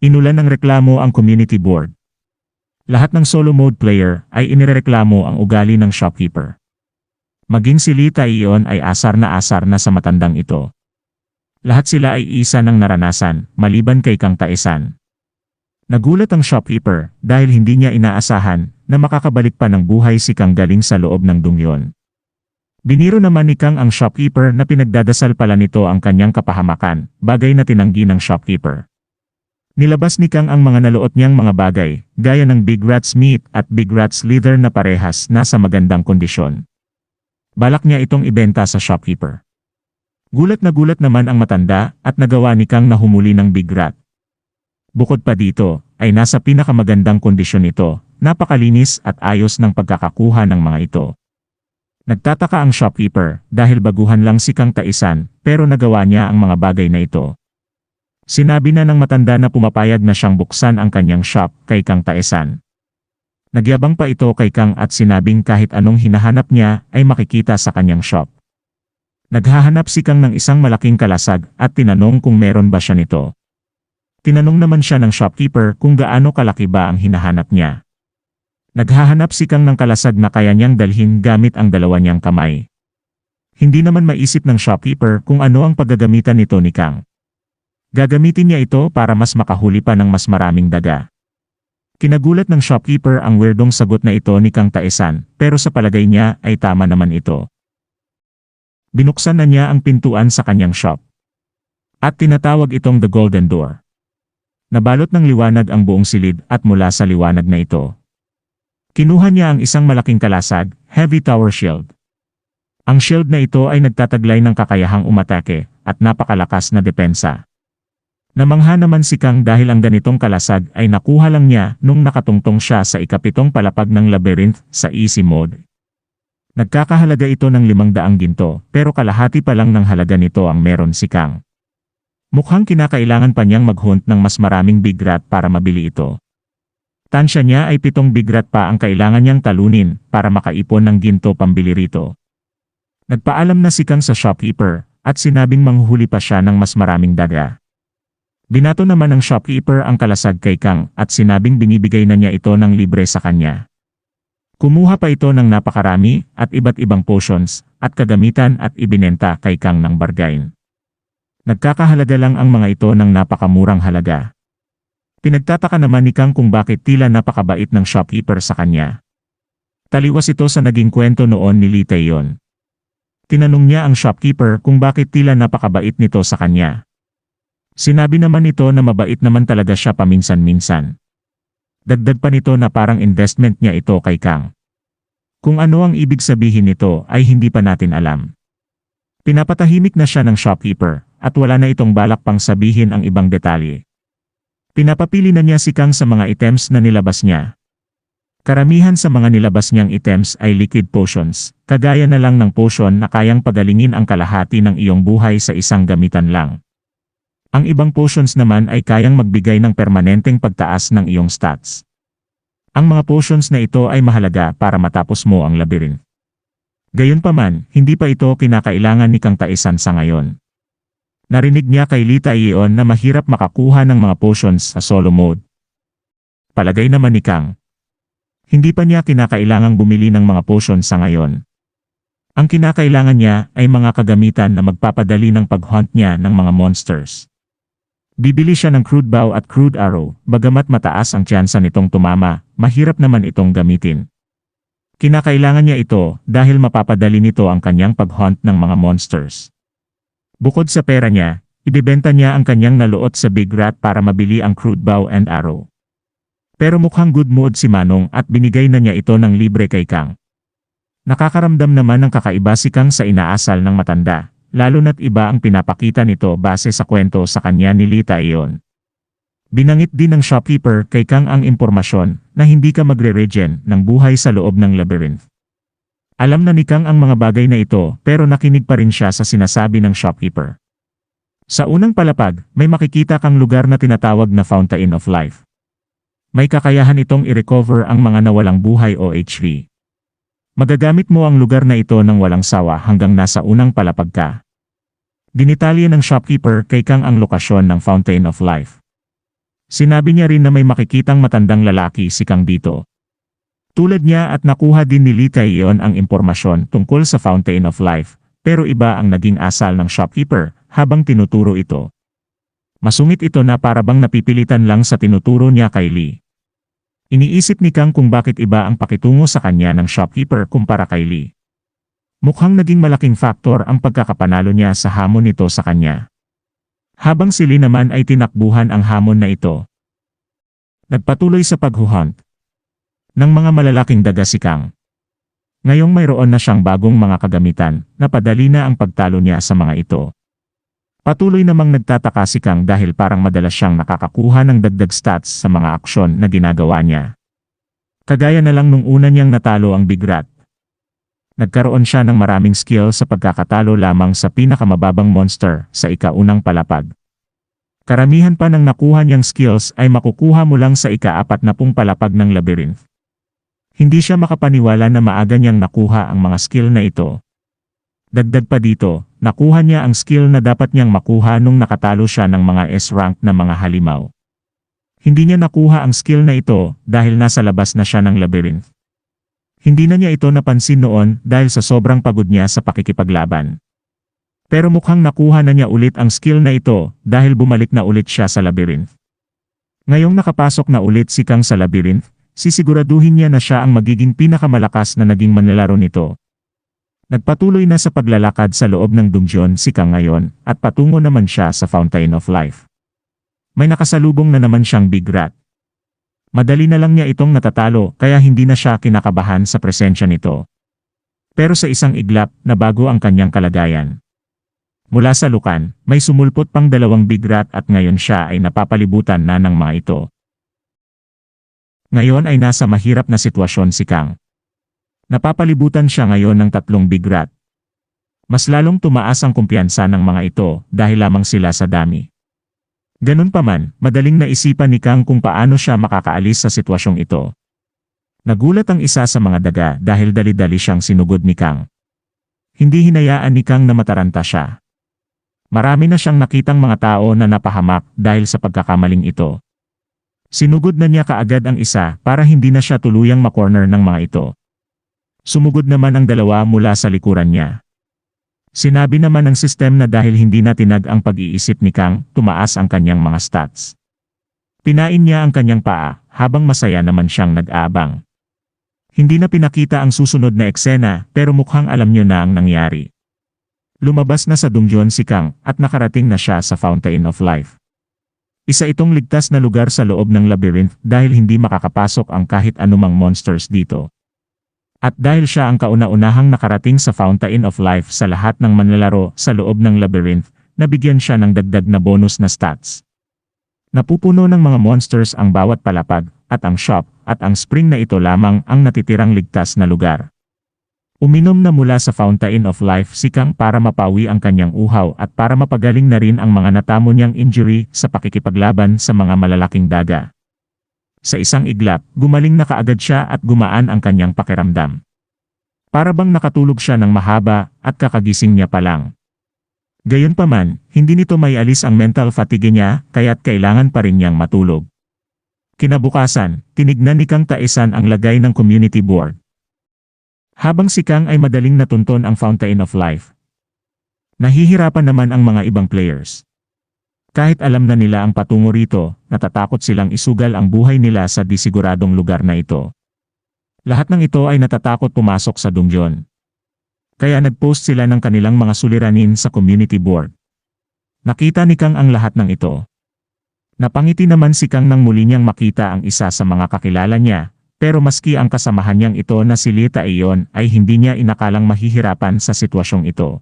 Inulan ng reklamo ang community board. Lahat ng solo mode player ay inireklamo ang ugali ng shopkeeper. Maging si Lita iyon ay asar na asar na sa matandang ito. Lahat sila ay isa ng naranasan, maliban kay Kang Taesan. Nagulat ang shopkeeper dahil hindi niya inaasahan na makakabalik pa ng buhay si Kang galing sa loob ng dungyon. Biniro naman ni Kang ang shopkeeper na pinagdadasal pala nito ang kanyang kapahamakan, bagay na tinanggi ng shopkeeper. Nilabas ni Kang ang mga naluot niyang mga bagay, gaya ng Big Rat's meat at Big Rat's leather na parehas nasa magandang kondisyon. Balak niya itong ibenta sa shopkeeper. Gulat na gulat naman ang matanda at nagawa ni Kang na humuli ng Big Rat. Bukod pa dito, ay nasa pinakamagandang kondisyon ito, napakalinis at ayos ng pagkakakuha ng mga ito. Nagtataka ang shopkeeper dahil baguhan lang si Kang Taisan pero nagawa niya ang mga bagay na ito. Sinabi na ng matanda na pumapayag na siyang buksan ang kanyang shop kay Kang Taesan. Nagyabang pa ito kay Kang at sinabing kahit anong hinahanap niya ay makikita sa kanyang shop. Naghahanap si Kang ng isang malaking kalasag at tinanong kung meron ba siya nito. Tinanong naman siya ng shopkeeper kung gaano kalaki ba ang hinahanap niya. Naghahanap si Kang ng kalasag na kaya niyang dalhin gamit ang dalawa niyang kamay. Hindi naman maisip ng shopkeeper kung ano ang paggagamitan nito ni Kang. Gagamitin niya ito para mas makahuli pa ng mas maraming daga. Kinagulat ng shopkeeper ang weirdong sagot na ito ni Kang Taesan, pero sa palagay niya ay tama naman ito. Binuksan na niya ang pintuan sa kanyang shop. At tinatawag itong the Golden Door. Nabalot ng liwanag ang buong silid at mula sa liwanag na ito. Kinuha niya ang isang malaking kalasag, heavy tower shield. Ang shield na ito ay nagtataglay ng kakayahang umatake at napakalakas na depensa. Namangha naman si Kang dahil ang ganitong kalasag ay nakuha lang niya nung nakatungtong siya sa ikapitong palapag ng labyrinth sa easy mode. Nagkakahalaga ito ng limang daang ginto pero kalahati pa lang ng halaga nito ang meron si Kang. Mukhang kinakailangan pa niyang maghunt ng mas maraming big rat para mabili ito. Tansya niya ay pitong big rat pa ang kailangan niyang talunin para makaipon ng ginto pambili rito. Nagpaalam na si Kang sa shopkeeper at sinabing manghuhuli pa siya ng mas maraming daga. Binato naman ng shopkeeper ang kalasag kay Kang at sinabing binibigay na niya ito ng libre sa kanya. Kumuha pa ito ng napakarami at iba't ibang potions at kagamitan at ibinenta kay Kang ng bargain. Nagkakahalaga lang ang mga ito ng napakamurang halaga. Pinagtataka naman ni Kang kung bakit tila napakabait ng shopkeeper sa kanya. Taliwas ito sa naging kwento noon ni Lee Taeyon. Tinanong niya ang shopkeeper kung bakit tila napakabait nito sa kanya. Sinabi naman nito na mabait naman talaga siya paminsan-minsan. Dagdag pa nito na parang investment niya ito kay Kang. Kung ano ang ibig sabihin nito ay hindi pa natin alam. Pinapatahimik na siya ng shopkeeper at wala na itong balak pang sabihin ang ibang detalye. Pinapapili na niya si Kang sa mga items na nilabas niya. Karamihan sa mga nilabas niyang items ay liquid potions, kagaya na lang ng potion na kayang pagalingin ang kalahati ng iyong buhay sa isang gamitan lang. Ang ibang potions naman ay kayang magbigay ng permanenteng pagtaas ng iyong stats. Ang mga potions na ito ay mahalaga para matapos mo ang labyrinth. Gayunpaman, hindi pa ito kinakailangan ni Kang Taisan sa ngayon. Narinig niya kay Lita Ion na mahirap makakuha ng mga potions sa solo mode. Palagay naman ni Kang. Hindi pa niya kinakailangang bumili ng mga potions sa ngayon. Ang kinakailangan niya ay mga kagamitan na magpapadali ng pag-hunt niya ng mga monsters. Bibili siya ng crude bow at crude arrow, bagamat mataas ang tsansa nitong tumama, mahirap naman itong gamitin. Kinakailangan niya ito dahil mapapadali nito ang kanyang pag-hunt ng mga monsters. Bukod sa pera niya, ibibenta niya ang kanyang naluot sa Big Rat para mabili ang crude bow and arrow. Pero mukhang good mood si Manong at binigay na niya ito ng libre kay Kang. Nakakaramdam naman ng kakaiba si Kang sa inaasal ng matanda, lalo na't iba ang pinapakita nito base sa kwento sa kanya ni Lita iyon. Binangit din ng shopkeeper kay Kang ang impormasyon na hindi ka magre-regen ng buhay sa loob ng labyrinth. Alam na ni Kang ang mga bagay na ito pero nakinig pa rin siya sa sinasabi ng shopkeeper. Sa unang palapag, may makikita kang lugar na tinatawag na Fountain of Life. May kakayahan itong i-recover ang mga nawalang buhay o HP. Magagamit mo ang lugar na ito ng walang sawa hanggang nasa unang palapag ka. Dinitalye ng shopkeeper kay Kang ang lokasyon ng Fountain of Life. Sinabi niya rin na may makikitang matandang lalaki si Kang dito. Tulad niya at nakuha din ni Lita iyon ang impormasyon tungkol sa Fountain of Life, pero iba ang naging asal ng shopkeeper habang tinuturo ito. Masungit ito na parabang napipilitan lang sa tinuturo niya kay Lee. Iniisip ni Kang kung bakit iba ang pakitungo sa kanya ng shopkeeper kumpara kay Lee. Mukhang naging malaking faktor ang pagkakapanalo niya sa hamon nito sa kanya. Habang si Lee naman ay tinakbuhan ang hamon na ito. Nagpatuloy sa paghuhunt. Ng mga malalaking daga si Kang. Ngayong mayroon na siyang bagong mga kagamitan, napadali na ang pagtalo niya sa mga ito. Patuloy namang nagtataka si Kang dahil parang madalas siyang nakakakuha ng dagdag stats sa mga aksyon na ginagawa niya. Kagaya na lang nung una niyang natalo ang Big Rat. Nagkaroon siya ng maraming skill sa pagkakatalo lamang sa pinakamababang monster sa ikaunang palapag. Karamihan pa ng nakuha niyang skills ay makukuha mo lang sa ikaapat na pung palapag ng labyrinth. Hindi siya makapaniwala na maaga niyang nakuha ang mga skill na ito. Dagdag pa dito, nakuha niya ang skill na dapat niyang makuha nung nakatalo siya ng mga S-rank na mga halimaw. Hindi niya nakuha ang skill na ito dahil nasa labas na siya ng labyrinth. Hindi na niya ito napansin noon dahil sa sobrang pagod niya sa pakikipaglaban. Pero mukhang nakuha na niya ulit ang skill na ito dahil bumalik na ulit siya sa labyrinth. Ngayong nakapasok na ulit si Kang sa labyrinth, sisiguraduhin niya na siya ang magiging pinakamalakas na naging manlalaro nito. Nagpatuloy na sa paglalakad sa loob ng dungeon si Kang ngayon at patungo naman siya sa Fountain of Life. May nakasalubong na naman siyang Big Rat. Madali na lang niya itong natatalo kaya hindi na siya kinakabahan sa presensya nito. Pero sa isang iglap, nabago ang kanyang kalagayan. Mula sa lukan, may sumulpot pang dalawang Big Rat at ngayon siya ay napapalibutan na ng mga ito. Ngayon ay nasa mahirap na sitwasyon si Kang. Napapalibutan siya ngayon ng tatlong Big Rat. Mas lalong tumaas ang kumpiyansa ng mga ito dahil lamang sila sa dami. Ganun pa man, madaling naisipan ni Kang kung paano siya makakaalis sa sitwasyong ito. Nagulat ang isa sa mga daga dahil dali-dali siyang sinugod ni Kang. Hindi hinayaan ni Kang na mataranta siya. Marami na siyang nakitang mga tao na napahamak dahil sa pagkakamaling ito. Sinugod na niya kaagad ang isa para hindi na siya tuluyang makorner ng mga ito. Sumugod naman ang dalawa mula sa likuran niya. Sinabi naman ng sistem na dahil hindi na tinag ang pag-iisip ni Kang, tumaas ang kanyang mga stats. Pinain niya ang kanyang paa, habang masaya naman siyang nag-aabang. Hindi na pinakita ang susunod na eksena, pero mukhang alam niyo na ang nangyari. Lumabas na sa dungeon si Kang, at nakarating na siya sa Fountain of Life. Isa itong ligtas na lugar sa loob ng labyrinth dahil hindi makakapasok ang kahit anumang monsters dito. At dahil siya ang kauna-unahang nakarating sa Fountain of Life sa lahat ng manlalaro sa loob ng labyrinth, nabigyan siya ng dagdag na bonus na stats. Napupuno ng mga monsters ang bawat palapag, at ang shop, at ang spring na ito lamang ang natitirang ligtas na lugar. Uminom na mula sa Fountain of Life si Kang para mapawi ang kanyang uhaw at para mapagaling na rin ang mga natamo niyang injury sa pakikipaglaban sa mga malalaking daga. Sa isang iglap, gumaling na kaagad siya at gumaan ang kanyang pakiramdam. Para bang nakatulog siya ng mahaba at kakagising niya pa lang. Gayunpaman, hindi nito may alis ang mental fatigue niya kaya't kailangan pa rin niyang matulog. Kinabukasan, tinignan ni Kang Taisan ang lagay ng community board. Habang si Kang ay madaling natunton ang Fountain of Life. Nahihirapan naman ang mga ibang players. Kahit alam na nila ang patungo rito, natatakot silang isugal ang buhay nila sa disiguradong lugar na ito. Lahat ng ito ay natatakot pumasok sa dungeon. Kaya nagpost sila ng kanilang mga suliranin sa community board. Nakita ni Kang ang lahat ng ito. Napangiti naman si Kang nang muli niyang makita ang isa sa mga kakilala niya, pero maski ang kasamahan niyang ito na si Lita iyon ay hindi niya inakalang mahihirapan sa sitwasyong ito.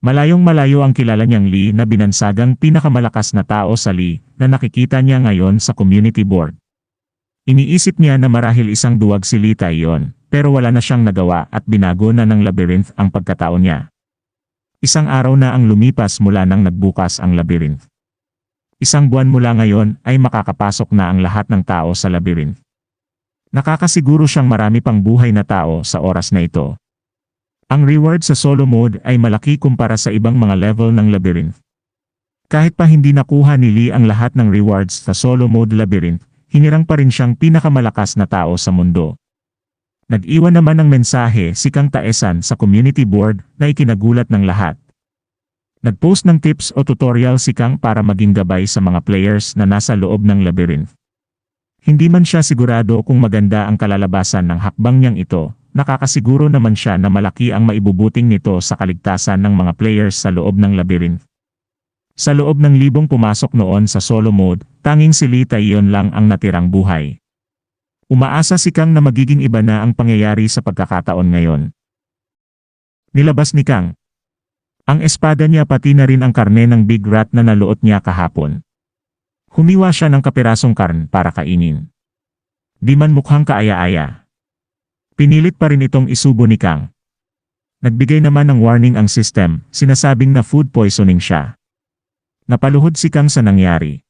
Malayong malayo ang kilala niyang Lee na binansagang pinakamalakas na tao sa Lee na nakikita niya ngayon sa community board. Iniisip niya na marahil isang duwag si Lita iyon, pero wala na siyang nagawa at binago na ng labyrinth ang pagkatao niya. Isang araw na ang lumipas mula nang nagbukas ang labyrinth. Isang buwan mula ngayon ay makakapasok na ang lahat ng tao sa labyrinth. Nakakasiguro siyang marami pang buhay na tao sa oras na ito. Ang reward sa solo mode ay malaki kumpara sa ibang mga level ng labyrinth. Kahit pa hindi nakuha ni Lee ang lahat ng rewards sa solo mode labyrinth, hinirang pa rin siyang pinakamalakas na tao sa mundo. Nag-iwan naman ng mensahe si Kang Taesan sa community board na ikinagulat ng lahat. Nag-post ng tips o tutorial si Kang para maging gabay sa mga players na nasa loob ng labyrinth. Hindi man siya sigurado kung maganda ang kalalabasan ng hakbang niyang ito, nakakasiguro naman siya na malaki ang maibubuting nito sa kaligtasan ng mga players sa loob ng labyrinth. Sa loob ng libong pumasok noon sa solo mode, tanging si Lee Taiyon lang ang natirang buhay. Umaasa si Kang na magiging iba na ang pangyayari sa pagkakataon ngayon. Nilabas ni Kang. Ang espada niya pati na rin ang karne ng big rat na naluot niya kahapon. Humiwa siya ng kapirasong karn para kainin. Di man mukhang kaaya-aya. Pinilit pa rin itong isubo ni Kang. Nagbigay naman ng warning ang system, sinasabing na food poisoning siya. Napaluhod si Kang sa nangyari.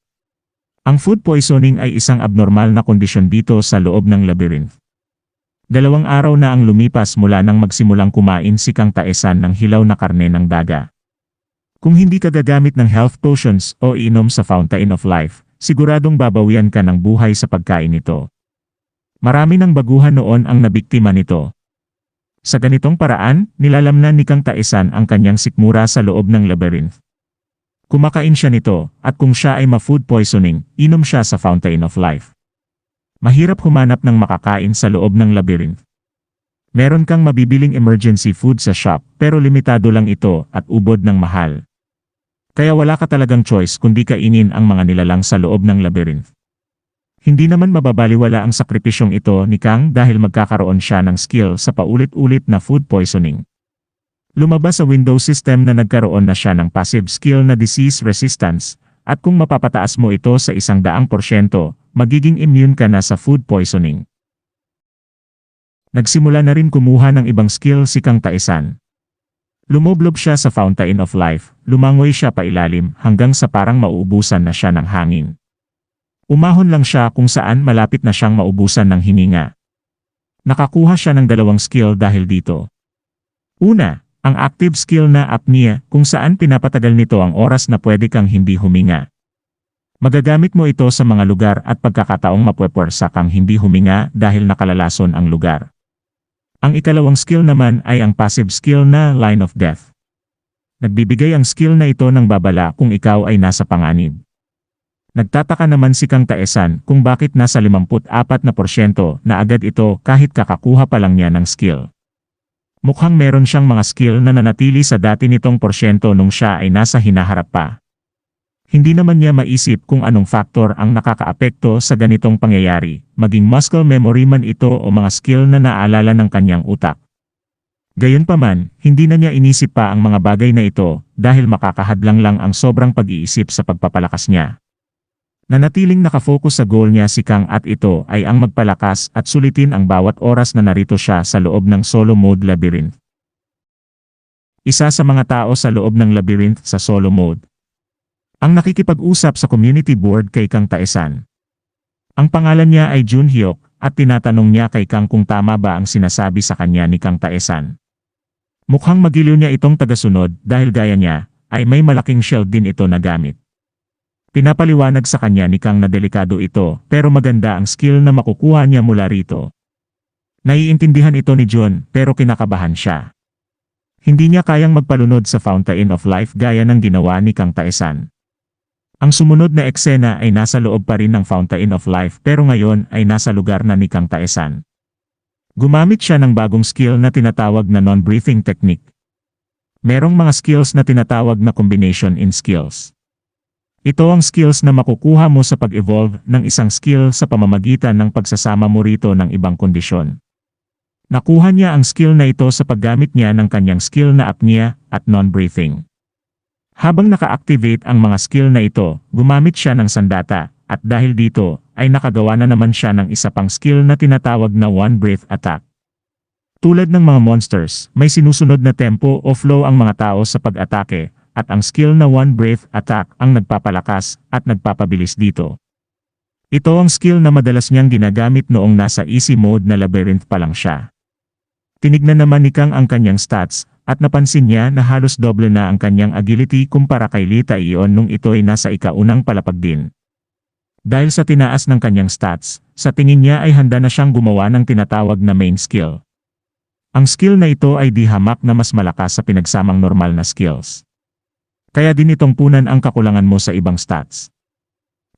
Ang food poisoning ay isang abnormal na kondisyon dito sa loob ng labyrinth. Dalawang araw na ang lumipas mula nang magsimulang kumain si Kang Taesan ng hilaw na karne ng daga. Kung hindi ka gagamit ng health potions o iinom sa Fountain of Life, siguradong babawian ka ng buhay sa pagkain nito. Marami ng baguhan noon ang nabiktima nito. Sa ganitong paraan, nilalamnan ni Kang Taesan ang kanyang sikmura sa loob ng labyrinth. Kumakain siya nito, at kung siya ay ma-food poisoning, inom siya sa Fountain of Life. Mahirap humanap ng makakain sa loob ng labyrinth. Meron kang mabibiling emergency food sa shop, pero limitado lang ito at ubod ng mahal. Kaya wala ka talagang choice kundi kainin ang mga nilalang sa loob ng labyrinth. Hindi naman mababaliwala ang sakripisyong ito ni Kang dahil magkakaroon siya ng skill sa paulit-ulit na food poisoning. Lumabas sa Windows system na nagkaroon na siya ng passive skill na disease resistance, at kung mapapataas mo ito sa isang daang porsyento, magiging immune ka na sa food poisoning. Nagsimula na rin kumuha ng ibang skill si Kang Taesan. Lumoblob siya sa Fountain of Life, lumangoy siya pa ilalim hanggang sa parang mauubusan na siya ng hangin. Umahon lang siya kung saan malapit na siyang maubusan ng hininga. Nakakuha siya ng dalawang skill dahil dito. Una, ang active skill na apnea kung saan pinapatagal nito ang oras na pwede kang hindi huminga. Magagamit mo ito sa mga lugar at pagkakataong mapwepwersa kang hindi huminga dahil nakalalason ang lugar. Ang ikalawang skill naman ay ang passive skill na line of death. Nagbibigay ang skill na ito ng babala kung ikaw ay nasa panganib. Nagtataka naman si Kang Taesan kung bakit nasa 54% na agad ito kahit kakakuha pa lang niya ng skill. Mukhang meron siyang mga skill na nanatili sa dati nitong porsyento nung siya ay nasa hinaharap pa. Hindi naman niya maisip kung anong faktor ang nakakaapekto sa ganitong pangyayari, maging muscle memory man ito o mga skill na naalala ng kanyang utak. Gayunpaman, hindi na niya inisip pa ang mga bagay na ito dahil makakahadlang lang ang sobrang pag-iisip sa pagpapalakas niya. Nanatiling nakafocus sa goal niya si Kang at ito ay ang magpalakas at sulitin ang bawat oras na narito siya sa loob ng solo mode labyrinth. Isa sa mga tao sa loob ng labyrinth sa solo mode. Ang nakikipag-usap sa community board kay Kang Taesan. Ang pangalan niya ay Jun Hyuk at tinatanong niya kay Kang kung tama ba ang sinasabi sa kanya ni Kang Taesan. Mukhang magiliw niya itong tagasunod dahil gaya niya ay may malaking shield din ito na gamit. Pinapaliwanag sa kanya ni Kang na delikado ito pero maganda ang skill na makukuha niya mula rito. Naiintindihan ito ni John pero kinakabahan siya. Hindi niya kayang magpalunod sa Fountain of Life gaya ng ginawa ni Kang Taesan. Ang sumunod na eksena ay nasa loob pa rin ng Fountain of Life pero ngayon ay nasa lugar na ni Kang Taesan. Gumamit siya ng bagong skill na tinatawag na non-breathing technique. Merong mga skills na tinatawag na combination in skills. Ito ang skills na makukuha mo sa pag-evolve ng isang skill sa pamamagitan ng pagsasama mo rito ng ibang kondisyon. Nakuha niya ang skill na ito sa paggamit niya ng kanyang skill na apnea at non-breathing. Habang naka-activate ang mga skill na ito, gumamit siya ng sandata, at dahil dito, ay nakagawa na naman siya ng isa pang skill na tinatawag na One Breath Attack. Tulad ng mga monsters, may sinusunod na tempo o flow ang mga tao sa pag-atake, at ang skill na One Breath Attack ang nagpapalakas at nagpapabilis dito. Ito ang skill na madalas niyang ginagamit noong nasa easy mode na labyrinth pa lang siya. Tinignan naman ni Kang ang kanyang stats, At napansin niya na halos doble na ang kanyang agility kumpara kay Lita iyon nung ito'y nasa ikaunang palapag din. Dahil sa tinaas ng kanyang stats, sa tingin niya ay handa na siyang gumawa ng tinatawag na main skill. Ang skill na ito ay di hamak na mas malakas sa pinagsamang normal na skills. Kaya din itong punan ang kakulangan mo sa ibang stats.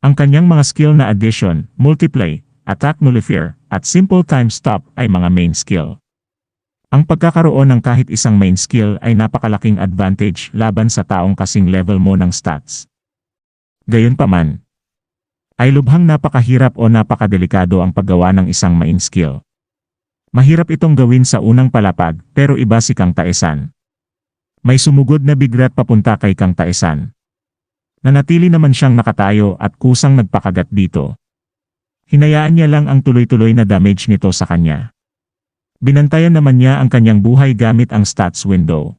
Ang kanyang mga skill na addition, multiply, attack nullifier, at simple time stop ay mga main skill. Ang pagkakaroon ng kahit isang main skill ay napakalaking advantage laban sa taong kasing level mo ng stats. Gayunpaman, ay lubhang napakahirap o napakadelikado ang paggawa ng isang main skill. Mahirap itong gawin sa unang palapag pero iba si Kang Taesan. May sumugod na bigrat papunta kay Kang Taesan. Nanatili naman siyang nakatayo at kusang nagpakagat dito. Hinayaan niya lang ang tuloy-tuloy na damage nito sa kanya. Binantayan naman niya ang kanyang buhay gamit ang stats window.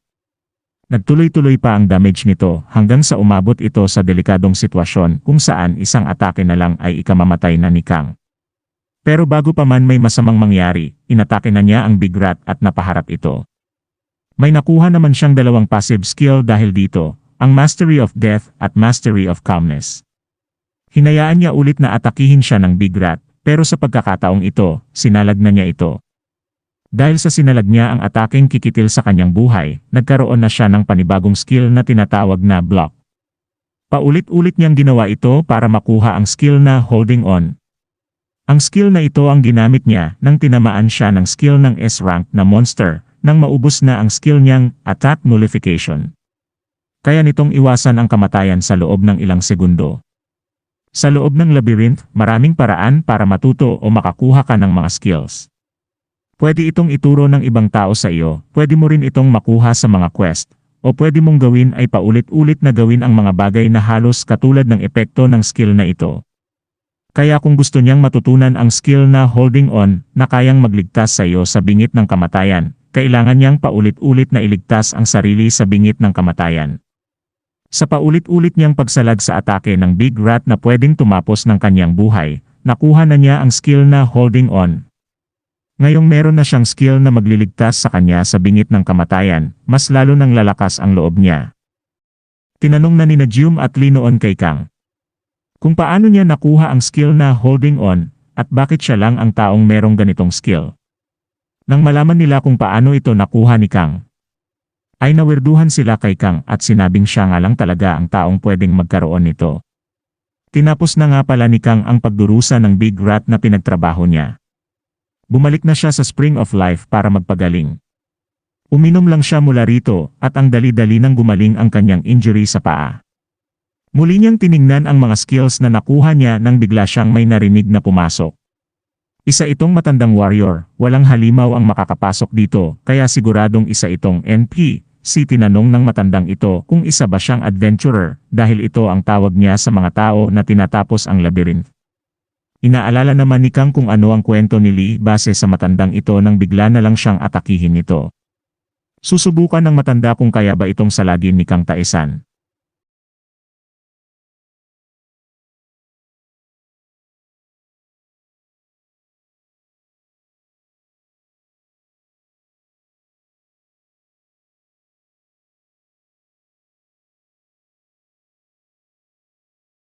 Nagtuloy-tuloy pa ang damage nito hanggang sa umabot ito sa delikadong sitwasyon kung saan isang atake na lang ay ikamamatay na ni Kang. Pero bago pa man may masamang mangyari, inatake na niya ang Big Rat at napaharap ito. May nakuha naman siyang dalawang passive skill dahil dito, ang Mastery of Death at Mastery of Calmness. Hinayaan niya ulit na atakihin siya ng Big Rat, pero sa pagkakataong ito, sinalag na niya ito. Dahil sa sinalag niya ang ataking kikitil sa kanyang buhay, nagkaroon na siya ng panibagong skill na tinatawag na block. Paulit-ulit niyang ginawa ito para makuha ang skill na holding on. Ang skill na ito ang ginamit niya nang tinamaan siya ng skill ng S-rank na monster nang maubos na ang skill niyang attack nullification. Kaya nitong iwasan ang kamatayan sa loob ng ilang segundo. Sa loob ng labyrinth, maraming paraan para matuto o makakuha ka ng mga skills. Pwede itong ituro ng ibang tao sa iyo, pwede mo rin itong makuha sa mga quest, o pwede mong gawin ay paulit-ulit na gawin ang mga bagay na halos katulad ng epekto ng skill na ito. Kaya kung gusto niyang matutunan ang skill na holding on na kayang magligtas sa iyo sa bingit ng kamatayan, kailangan niyang paulit-ulit na iligtas ang sarili sa bingit ng kamatayan. Sa paulit-ulit niyang pagsalag sa atake ng Big Rat na pwedeng tumapos ng kanyang buhay, nakuha na niya ang skill na holding on Ngayong meron na siyang skill na magliligtas sa kanya sa bingit ng kamatayan, mas lalo nang lalakas ang loob niya. Tinanong na ni Najum at Lee noon kay Kang. Kung paano niya nakuha ang skill na holding on, at bakit siya lang ang taong merong ganitong skill. Nang malaman nila kung paano ito nakuha ni Kang, ay nawirduhan sila kay Kang at sinabing siya nga lang talaga ang taong pwedeng magkaroon nito. Tinapos na nga pala ni Kang ang pagdurusa ng Big Rat na pinagtrabaho niya. Bumalik na siya sa Spring of Life para magpagaling. Uminom lang siya mula rito at ang dali-dali nang gumaling ang kanyang injury sa paa. Muli niyang tiningnan ang mga skills na nakuha niya nang bigla siyang may narinig na pumasok. Isa itong matandang warrior, walang halimaw ang makakapasok dito, kaya siguradong isa itong NP. Si tinanong ng matandang ito kung isa ba siyang adventurer, dahil ito ang tawag niya sa mga tao na tinatapos ang labyrinth. Inaalala naman ni Kang kung ano ang kwento ni Lee base sa matandang ito nang bigla na lang siyang atakihin nito. Susubukan ng matanda kung kaya ba itong salagin ni Kang Taesan.